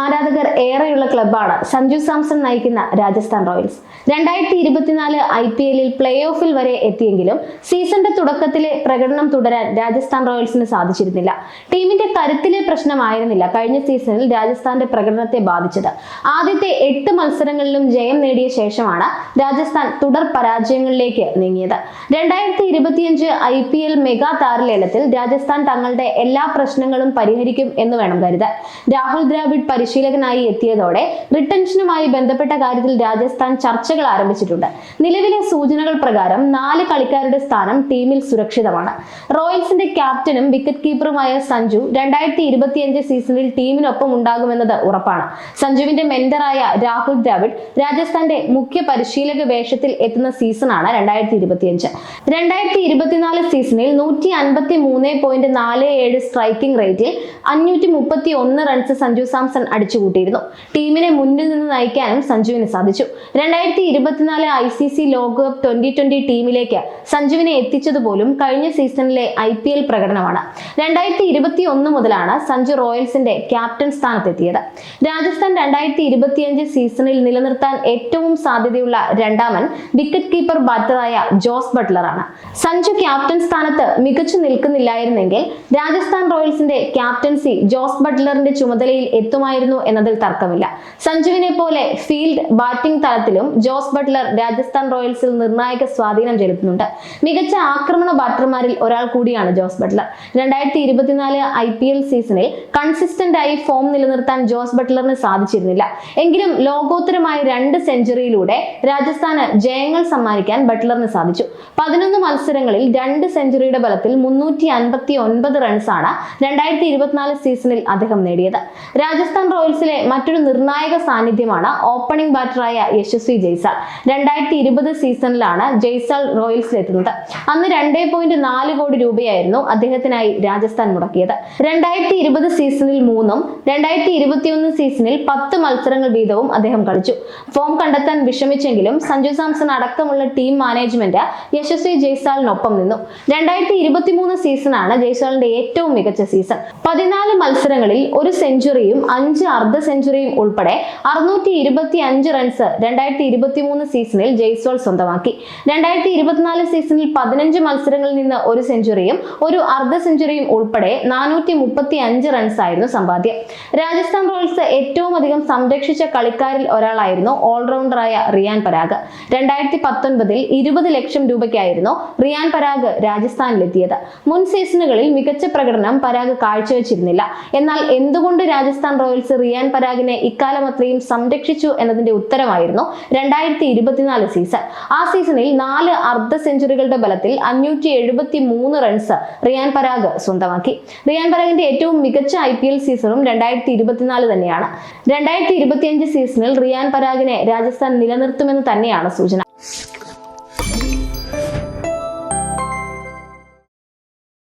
ആരാധകർ ഏറെയുള്ള ക്ലബാണ് സഞ്ജു സാംസൺ നയിക്കുന്ന രാജസ്ഥാൻ റോയൽസ്. രണ്ടായിരത്തി ഇരുപത്തിനാല് ഐ പി എല്ലിൽ പ്ലേ ഓഫിൽ വരെ എത്തിയെങ്കിലും സീസണിന്റെ തുടക്കത്തിലെ പ്രകടനം തുടരാൻ രാജസ്ഥാൻ റോയൽസിന് സാധിച്ചിരുന്നില്ല. ടീമിന്റെ കരുത്തിലെ പ്രശ്നമായിരുന്നില്ല കഴിഞ്ഞ സീസണിൽ രാജസ്ഥാന്റെ പ്രകടനത്തെ ബാധിച്ചത്. ആദ്യത്തെ എട്ട് മത്സരങ്ങളിലും ജയം നേടിയ ശേഷമാണ് രാജസ്ഥാൻ തുടർ പരാജയങ്ങളിലേക്ക് നീങ്ങിയത്. രണ്ടായിരത്തി ഇരുപത്തിയഞ്ച് ഐ പി എൽ മെഗാ താരലേലത്തിൽ രാജസ്ഥാൻ തങ്ങളുടെ എല്ലാ പ്രശ്നങ്ങളും പരിഹരിക്കും എന്ന് വേണം കരുതാൻ. രാഹുൽ ദ്രാവിഡ് പരിശീലകനായി എത്തിയതോടെ റിട്ടൻഷനുമായി ബന്ധപ്പെട്ട കാര്യത്തിൽ രാജസ്ഥാൻ ചർച്ചകൾ ആരംഭിച്ചിട്ടുണ്ട്. നിലവിലെ സൂചനകൾ പ്രകാരം നാല് കളിക്കാരുടെ സ്ഥാനം ടീമിൽ സുരക്ഷിതമാണ്. റോയൽസിന്റെ ക്യാപ്റ്റനും വിക്കറ്റ് കീപ്പറുമായ സഞ്ജു രണ്ടായിരത്തി ഇരുപത്തിയഞ്ച് സീസണിൽ ടീമിനൊപ്പം ഉണ്ടാകുമെന്നത് ഉറപ്പാണ്. സഞ്ജുവിന്റെ മെന്ററായ രാഹുൽ ദ്രാവിഡ് രാജസ്ഥാന്റെ മുഖ്യ പരിശീലക വേഷത്തിൽ എത്തുന്ന സീസണാണ് രണ്ടായിരത്തി ഇരുപത്തിയഞ്ച് രണ്ടായിരത്തി ഇരുപത്തിനാല് സീസണിൽ നൂറ്റി അൻപത്തി മൂന്ന് പോയിന്റ് നാല് ഏഴ് സ്ട്രൈക്കിംഗ് റേറ്റിൽ അഞ്ഞൂറ്റി മുപ്പത്തി ഒന്ന് റൺസ് സഞ്ജു സാംസൺ അടിച്ചുകൂട്ടിയിരുന്നു. ടീമിനെ മുന്നിൽ നിന്ന് നയിക്കാനും സഞ്ജുവിന് സാധിച്ചു. രണ്ടായിരത്തി ഇരുപത്തിനാല് ഐ സി സി ലോകകപ്പ് ട്വന്റി ട്വന്റി ടീമിലേക്ക് സഞ്ജുവിനെ എത്തിച്ചതുപോലും കഴിഞ്ഞ സീസണിലെ ഐ പി എൽ പ്രകടനമാണ്. രണ്ടായിരത്തി ഇരുപത്തി ഒന്ന് മുതലാണ് സഞ്ജു റോയൽസിന്റെ ക്യാപ്റ്റൻ സ്ഥാനത്തെത്തിയത്. രാജസ്ഥാൻ രണ്ടായിരത്തി ഇരുപത്തിയഞ്ച് സീസണിൽ നിലനിർത്താൻ ഏറ്റവും സാധ്യതയുള്ള രണ്ടാമൻ വിക്കറ്റ് കീപ്പർ ബാറ്ററായ ജോസ് ബട്ട്ലറാണ്. സഞ്ജു ക്യാപ്റ്റൻ സ്ഥാനത്ത് മികച്ചു നിൽക്കുന്നില്ലായിരുന്നെങ്കിൽ രാജസ്ഥാൻ റോയൽസിന്റെ ക്യാപ്റ്റൻസി ജോസ് ബട്ട്ലറിന്റെ ചുമതലയിൽ എത്തുമായിരുന്നു എന്നതിൽ തർക്കമില്ല. സഞ്ജുവിനെ പോലെ ഫീൽഡ് ബാറ്റിംഗ് തലത്തിലും ജോസ് ബട്ട്ലർ രാജസ്ഥാൻ റോയൽസിൽ നിർണായക സ്വാധീനം ചെലുത്തുന്നുണ്ട്. മികച്ച ആക്രമണ ബാറ്റർമാരിൽ ഒരാൾ കൂടിയാണ് ജോസ് ബട്ട്ലർ. രണ്ടായിരത്തി ഇരുപത്തിനാല് ഐ പി എൽ സീസണിൽ കൺസിസ്റ്റന്റ് ആയി ഫോം നിലനിർത്താൻ ജോസ് ബട്ട്ലറിന് സാധിച്ചിരുന്നില്ല. എങ്കിലും ലോകോത്തരമായ രണ്ട് സെഞ്ചുറിയിലൂടെ രാജസ്ഥാന് ജയങ്ങൾ സമ്മാനിക്കാൻ ബട്ട്ലറിന് സാധിച്ചു. പതിനൊന്ന് മത്സരങ്ങളിൽ രണ്ട് സെഞ്ചുറിയുടെ ബലത്തിൽ മുന്നൂറ്റി അൻപത്തി ഒൻപത് റൺസാണ് രണ്ടായിരത്തി ഇരുപത്തിനാല് സീസണിൽ അദ്ദേഹം നേടിയത്. രാജസ്ഥാൻ റോയൽസിലെ മറ്റൊരു നിർണായക സാന്നിധ്യമാണ് ഓപ്പണിംഗ് ബാറ്ററായ യശസ്വി ജയ്സാൾ. രണ്ടായിരത്തി ഇരുപത് സീസണിലാണ് ജയ്സാൾ റോയൽസിലെത്തുന്നത്. അന്ന് രണ്ടേ പോയിന്റ് നാല് കോടി രൂപയായിരുന്നു അദ്ദേഹത്തിനായി രാജസ്ഥാൻ മുടക്കിയത്. രണ്ടായിരത്തി ഇരുപത് സീസണിൽ മൂന്നും രണ്ടായിരത്തി ഇരുപത്തിയൊന്ന് സീസണിൽ പത്ത് മത്സരങ്ങൾ വീതവും അദ്ദേഹം കളിച്ചു. ഫോം കണ്ടെത്താൻ വിഷമിച്ചെങ്കിലും സഞ്ജു സാംസൺ അടക്കമുള്ള ടീം മാനേജ്മെന്റ് യശസ്വി ജയ്സാളിനൊപ്പം നിന്നു. രണ്ടായിരത്തി ഇരുപത്തിമൂന്ന് സീസണാണ് ജയ്സാളിന്റെ ഏറ്റവും മികച്ച സീസൺ പതിനാല് മത്സരങ്ങളിൽ ഒരു സെഞ്ചുറിയും അഞ്ച് അർദ്ധ സെഞ്ചുറിയും ഉൾപ്പെടെ അറുന്നൂറ്റി ഇരുപത്തി അഞ്ച് റൺസ് രണ്ടായിരത്തി ഇരുപത്തി മൂന്ന് സീസണിൽ ജയ്സോൾ സ്വന്തമാക്കി. രണ്ടായിരത്തി ഇരുപത്തിനാല് സീസണിൽ പതിനഞ്ച് മത്സരങ്ങളിൽ നിന്ന് ഒരു സെഞ്ചുറിയും ഒരു അർദ്ധ സെഞ്ചുറിയും ഉൾപ്പെടെ നാനൂറ്റി മുപ്പത്തി അഞ്ച് റൺസ് ആയിരുന്നു സമ്പാദ്യം. രാജസ്ഥാൻ റോയൽസ് ഏറ്റവും അധികം സംരക്ഷിച്ച കളിക്കാരിൽ ഒരാളായിരുന്നു ഓൾറൗണ്ടറായ റിയാൻ പരാഗ്. രണ്ടായിരത്തി പത്തൊൻപതിൽ ഇരുപത് ലക്ഷം രൂപയ്ക്കായിരുന്നു റിയാൻ പരാഗ് രാജസ്ഥാനിലെത്തിയത്. മുൻ സീസണുകളിൽ മികച്ച പ്രകടനം പരാഗ് കാഴ്ചവെച്ചിരുന്നില്ല. എന്നാൽ എന്തുകൊണ്ട് രാജസ്ഥാൻ റോയൽസ് റിയാൻ പരാഗിനെ ഇക്കാലം അത്രയും സംരക്ഷിച്ചു എന്നതിന്റെ ഉത്തരമായിരുന്നു രണ്ടായിരത്തി ഇരുപത്തിനാല് സീസൺ. ആ സീസണിൽ നാല് അർദ്ധ സെഞ്ചുറികളുടെ ബലത്തിൽ അഞ്ഞൂറ്റി എഴുപത്തി മൂന്ന് റൺസ് റിയാൻ പരാഗ് സ്വന്തമാക്കി. റിയാൻ പരാഗിന്റെ ഏറ്റവും മികച്ച ഐ പി എൽ സീസണും രണ്ടായിരത്തി ഇരുപത്തിനാല് തന്നെയാണ്. രണ്ടായിരത്തി ഇരുപത്തിയഞ്ച് സീസണിൽ റിയാൻ പരാഗിനെ രാജസ്ഥാൻ നിലനിർത്തുമെന്ന് തന്നെയാണ് സൂചന.